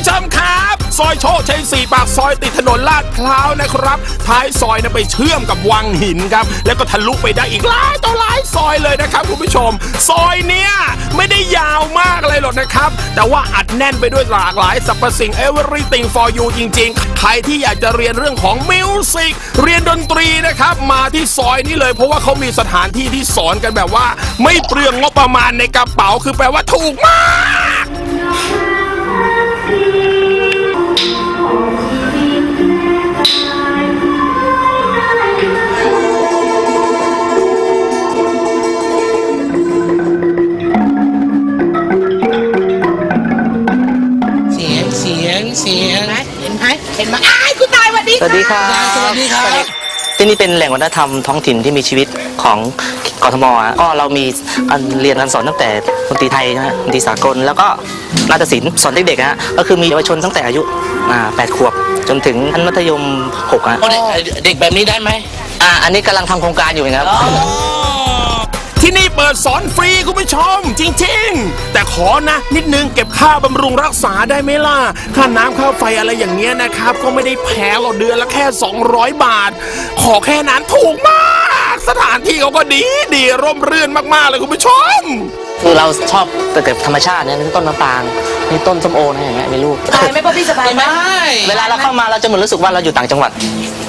ผู้ชมครับ ซอยโชคชัยสี่ปากซอยติดถนนลาดพร้าวนะครับ ท้ายซอยนะไปเชื่อมกับวังหินครับ แล้วก็ทะลุไปได้อีกหลายต่อหลายซอยเลยนะครับคุณผู้ชม ซอยเนี้ยไม่ได้ยาวมากเลยหรอกนะครับ แต่ว่าอัดแน่นไปด้วยหลากหลายสรรพสิ่ง everything for you จริง ๆ ใครที่อยากจะเรียนเรื่องของมิวสิกเรียนดนตรีนะครับ มาที่ซอยนี้เลยเพราะว่าเขามีสถานที่ที่สอนกันแบบว่า ไม่เปลืองงบประมาณในกระเป๋าคือแปลว่าถูกมาก สวัสดีสวัสดีครับสวัสดีครับ ที่นี่เป็นแหล่งวัฒนธรรมท้องถิ่นที่มีชีวิตของกทมอะก็เรามีการเรียนการสอนตั้งแต่ดนตรีไทยนะฮะดนตรีสากล แล้วก็นาฏศิลป์สอนเด็กๆฮะก็คือมีเยาวชนตั้งแต่อายุอ่าแปดขวบ จนถึงชั้นมัธยมหกฮะโอ้เด็กเด็กแบบนี้ได้ไหมอ่าอันนี้กำลังทำโครงการอยู่นะครับ ที่นี่เปิดสอนฟรีคุณผู้ชม จริงๆ แต่ขอนะ นิดนึงเก็บค่าบำรุงรักษาได้ไหมล่ะ ค่าน้ำค่าไฟอะไรอย่างเงี้ยนะครับ ก็ไม่ได้แพงหรอกเดือนละแค่ 200 บาท ขอแค่นั้นถูกมาก สถานที่เขาก็ดีดีร่มรื่นมากๆเลยคุณผู้ชม คือเราชอบแต่กับธรรมชาติเนี่ยนี่ต้นมะปรางนี่ต้นส้มโอนะอย่างเงี้ยมีลูก สบายไหมพ่อพี่สบายไหมไม่เวลาเราเข้ามาเราจะเหมือนรู้สึกว่าเราอยู่ต่างจังหวัด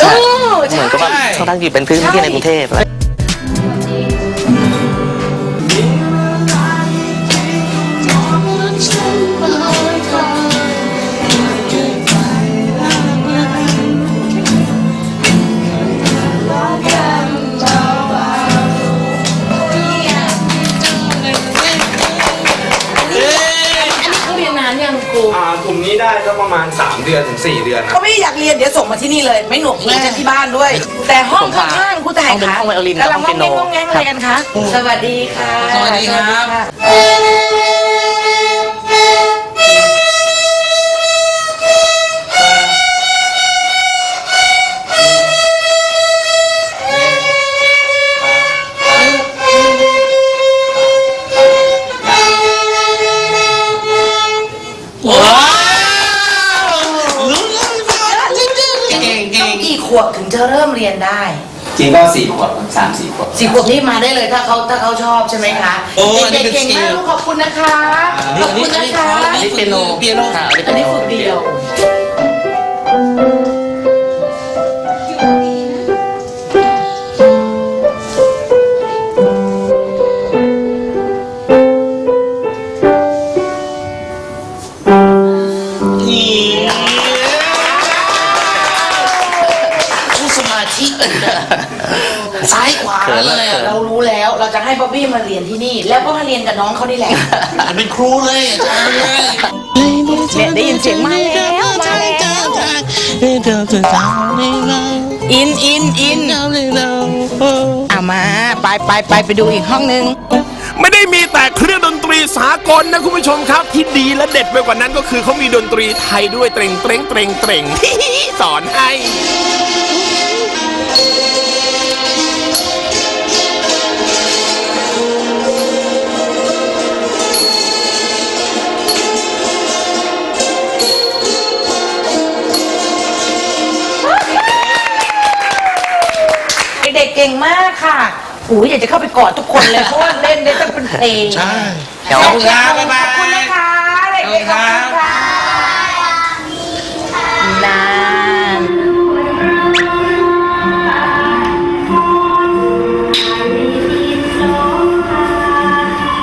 เออเหมือนกับว่าใช่ทั้งๆที่เป็นพื้นที่ในกรุงเทพ รียนนานยังครูอ่ากลุ่มนี้ได้ก็ประมาณ 3 เดือนถึง 4 เดือนนะเขาไม่อยากเรียนเดี๋ยวส่งมาที่นี่เลย ไม่หนวกหูจะที่บ้านด้วย แต่ห้องข้างๆครูแต่ายห้องเป็นคะห้องไวโอลินกำลังกับห้งองงเปีแงยงโนงงแงงอะไรกันคะสวัสดีค่ะสวัสดีครับ วบถึงจะเริ่มเรียนได้จริงก็4ขวบสามสี่ขวบ สี่ขวบนี่มาได้เลยถ้าเขาถ้าเขาชอบใช่ไหมคะโอ้อันนี้เด็กเป็นๆเก่งมากสกิลลูกขอบคุณนะคะขอบคุณนะคะ อันนี้เปียโนเปียโนอ่าอันนี้ฝึกเดียวนี่ ซ้ายขวาเลยอะเรารู้แล้วเราจะให้บ๊อบบี้มาเรียนที่นี่ แล้วก็มาเรียนกับน้องเขานี่แหละเป็นครูเลยอาจารย์เลยเนี่ยได้ยินเสียงมาแล้วมาแล้วอินอินอินเอามาไปไปไปไปดูอีกห้องนึง ไม่ได้มีแต่เครื่องดนตรีสากลนะคุณผู้ชมครับ ที่ดีและเด็ดไปกว่านั้นก็คือเขามีดนตรีไทยด้วยเตรงเตรงเตรงเตรง สอนให้ งมากค่ะอุ้ยอยากจะเข้าไปกอดทุกคนเลยเพราะว่าเล่นได้ตั้งเป็นเพลงใช่ขอบคุณคค่ะรับบ๊ายบาขอบคุณยนะคะเด็กๆขอบคุณค่ะนาน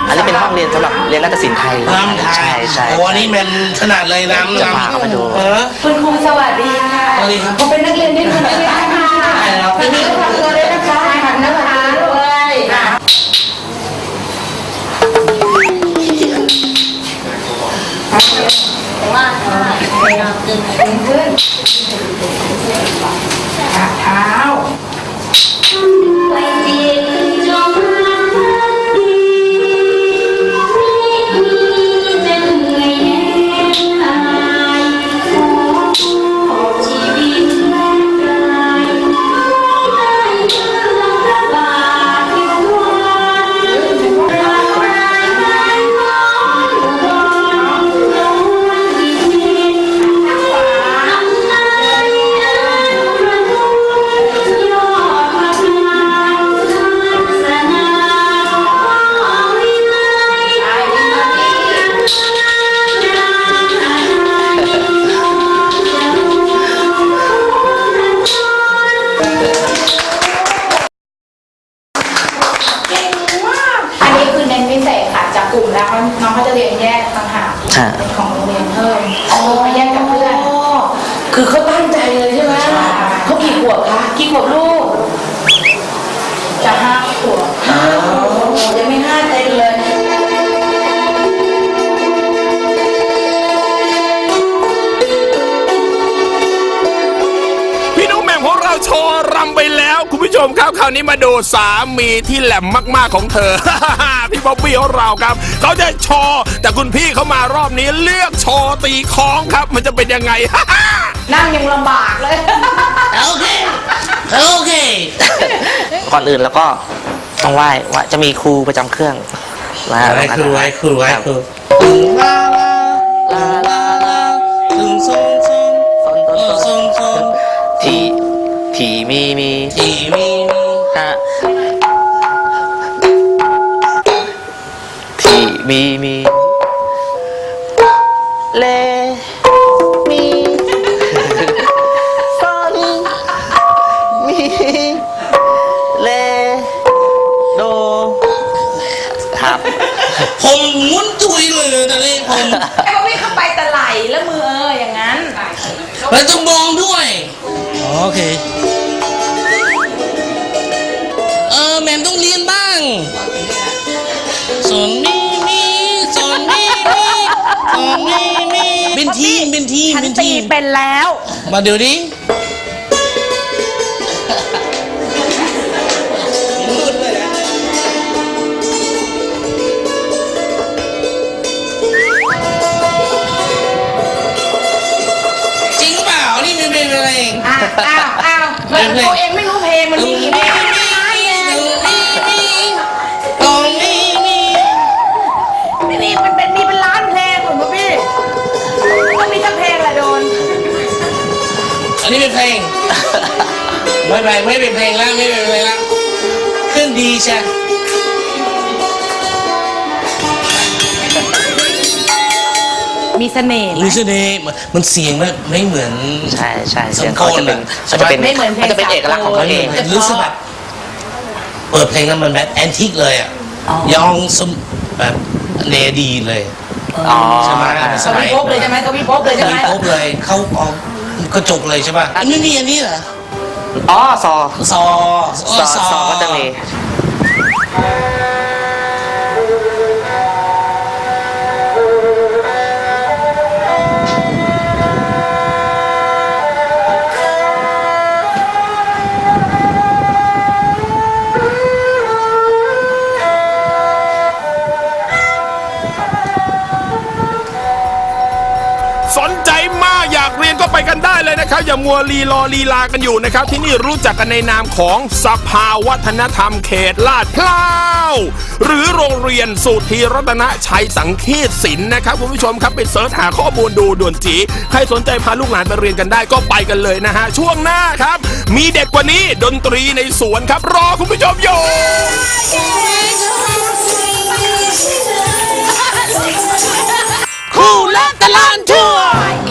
อันนี้เป็นห้องเรียนสำหรับเรียนนาฏศิลป์ไทยน้ำไทใช่ยใช่โอ้อันนี้มันขนาดเลยน้ำจะพาเข้ามาดู เออ คุณครูสวัสดีค่ะสวัสดีครับ ผมเป็นนักเรียนด้วยกันด้วยนะคะใช่ครับทีนี้ก็ทำตัวด้วย แาเท้าไปจี กลุ่มแล้วน้องเขาจะเรียนแยกต่างหากฮะ ของโรงเรียนเพิ่มอ๋อมาแยกกับเพื่อน คือเขาตั้งใจเลยใช่ไหมเขากี่ขวบคะ กี่ขวบลูกจะห้าขวบ ผู้ชมครับคราวนี้มาดูสามีที่แหลมมากๆของเธอ พี่บ๊อบบี้ของเราครับเขาจะโชว์แต่คุณพี่เขามารอบนี้เลือกโชว์ตีคล้องครับ มันจะเป็นยังไง นั่งยังลำบากเลย โอเค โอเค ก่อนอื่นแล้วก็ต้องไหว้ว่าจะมีครูประจำเครื่องมาไหว้ครูไหว้ครูไหว้ครู เราต้องมองด้วย โอเค เออแหม่มต้องเรียนบ้างสอนมีมีสอนมีมีสอนมีมีเป็นทีมเป็นทีมฉันเป็นตีทีมเป็นแล้ว มาเดี๋ยวดิ อ้าวเฮ้ยตัวเองไม่รู้เพลงมันมีกี่เพลงไม่มีมันเป็นมีเป็นล้านเพลงคุณพ่อพี่ต้องมีสักเพลงแหละโดน อันนี้เป็นเพลงไม่ไปไม่เป็นเพลงแล้วไม่เป็นเพลงแล้วขึ้นดีใช่ มีเสน่ห์ไหมลิซเน่มันเสียงมันไม่เหมือน ใช่ใช่เสียงเขาจะเป็นสมเขาโกลจะเป็นไม่เหมือนเพลงเขาจะเป็นเอกลักษณ์ของเขาเองรู้สึกแบบเปิดเพลงนั้นมันแบบแอนทิกเลยอะยองสมแบบเนดีเลย อ๋อใช่ไหมกวีภพเลยใช่ไหมกวีภพเลยใช่ไหม มีครบเลยเข้าออกกระจกเลยใช่ป่ะอันไม่มีอันนี้เหรออ๋อซอซอซอซอก็จะมี สนใจมากอยากเรียนก็ไปกันได้เลยนะครับ อย่ามัวลีรอลีลากันอยู่นะครับ ที่นี่รู้จักกันในนามของสภาวัฒนธรรมเขตลาดพร้าวหรือโรงเรียนสุธีรัตนชัยสังคีตศิลป์นะครับคุณผู้ชมครับไปเสิร์ชหาข้อมูลดูด่วนจีใครสนใจพาลูกหลานไปเรียนกันได้ก็ไปกันเลยนะฮะช่วงหน้าครับ มีเด็กกว่านี้ดนตรีในสวนครับ รอคุณผู้ชมอยู่ Who left the land tour?